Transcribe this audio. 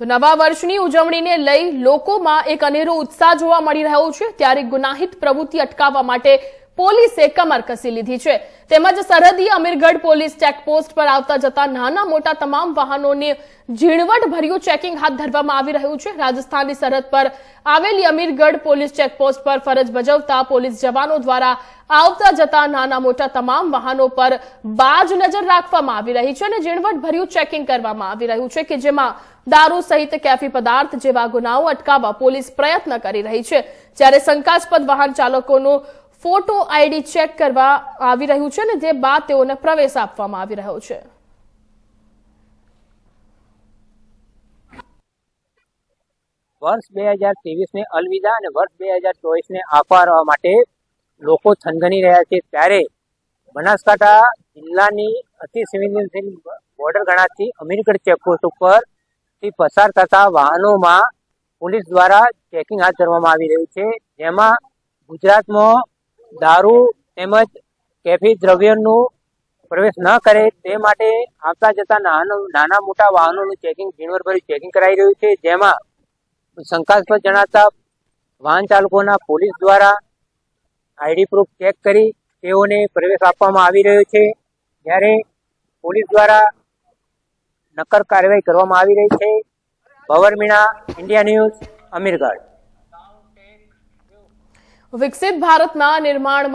તો નવા વર્ષની ઉજવણીને લઈ લોકોમાં એક અનેરો ઉત્સાહ જોવા મળી રહ્યો છે. ત્યારે ગુનાહિત પ્રવૃત્તિ અટકાવવા માટે પોલીસે કમર કસી લીધી છે. તેમજ સરહદી અમીરગઢ પોલીસ ચેકપોસ્ટ પર આવતા જતા નાના મોટા તમામ વાહનોને ઝીણવટ ભર્યું ચેકિંગ હાથ ધરવામાં આવી રહ્યું છે. રાજસ્થાનની સરહદ પર આવેલી અમીરગઢ પોલીસ ચેકપોસ્ટ પર ફરજ બજાવતા પોલીસ જવાનો દ્વારા આવતા જતા નાના મોટા તમામ વાહનો પર બાજ નજર રાખવામાં આવી રહી છે અને ઝીણવટ ભર્યું ચેકિંગ કરવામાં આવી રહ્યું છે કે જેમાં દારૂ સહિત કેફી પદાર્થ જેવા ગુનાઓ અટકાવવા પોલીસ પ્રયત્ન કરી રહી છે. જ્યારે શંકાસ્પદ વાહન ચાલકોનો ફોટો આઈડી ચેક કરવા આવી રહ્યું છે અને જે બાદ તેઓને પ્રવેશ આપવામાં આવી રહ્યો છે. વર્ષ બે હજાર ત્રેવીસને અલવિદા અને વર્ષ બે હજાર ચોવીસને આકારવા માટે લોકો થનગની રહ્યા છે. ત્યારે બનાસકાંઠા જિલ્લાની અતિ સંવેદનશીલ બોર્ડર ગણાતી અમીરગઢ ચેકપોસ્ટ ઉપર થી પસાર થતા વાહનોમાં પોલીસ દ્વારા ચેકિંગ હાથ ધરવામાં આવી રહ્યું છે. જેમાં ગુજરાતમાં દારૂ તેમજ કેફી દ્રવ્યનું પ્રવેશ ન કરે તે માટે આવતા જતા નાના મોટા વાહનોનું ચેકિંગ ઝીણવટભર્યું ચેકિંગ કરાઈ રહ્યું છે. જેમાં શંકાસ્પદ જણાતા વાહન ચાલકોના પોલીસ દ્વારા આઈડી પ્રૂફ ચેક કરી તેઓને પ્રવેશ આપવામાં આવી રહ્યો છે. જ્યારે પોલીસ દ્વારા નક્કર કાર્યવાહી કરવામાં આવી રહી છે. Bhavar Meena India news Amirgadh. વિકસિત ભારતના નિર્માણમાં